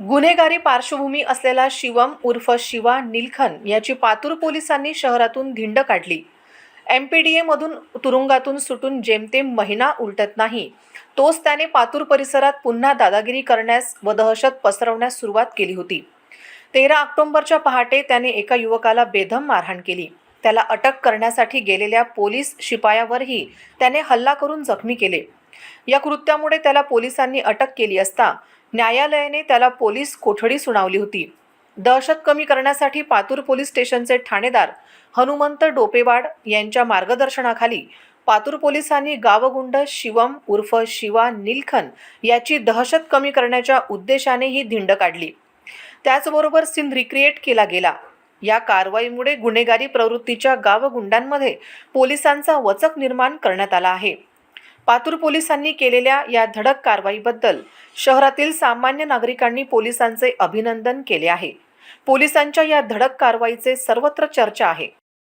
गुन्हेगारी पार्श्वभूमी असलेला शिवम उर्फ शिवा निलखन याची पातूर पोलिसांनी शहरातून धिंड काढली. एम पी डी एमधून तुरुंगातून सुटून जेमतेम महिना उलटत नाही. तोच त्याने पातूर परिसरात पुन्हा दादागिरी करण्यास व दहशत पसरवण्यास सुरुवात केली होती. तेरा ऑक्टोंबरच्या पहाटे त्याने एका युवकाला बेधम मारहाण केली. त्याला अटक करण्यासाठी गेलेल्या पोलीस शिपायावरही त्याने हल्ला करून जखमी केले. या कृत्यामुळे त्याला पोलिसांनी अटक केली असता न्यायालयाने त्याला पोलीस कोठडी सुनावली होती. दहशत कमी करण्यासाठी पातूर पोलीस स्टेशनचे ठाणेदार हनुमंत डोपेवाड यांच्या मार्गदर्शनाखाली पातूर पोलिसांनी गावगुंड शिवम उर्फ शिवा निलखन याची दहशत कमी करण्याच्या उद्देशाने ही धिंड काढली. त्याचबरोबर सीन रिक्रिएट केला गेला. या कारवाईमुळे गुन्हेगारी प्रवृत्तीच्या गावगुंडांमध्ये पोलिसांचा वचक निर्माण करण्यात आला आहे. पातूर पोलिसांनी केलेल्या या धडक कारवाईबद्दल शहरातील सामान्य नागरिकांनी पोलिसांचे अभिनंदन केले आहे. पोलिसांच्या या धडक कारवाईचे सर्वत्र चर्चा आहे.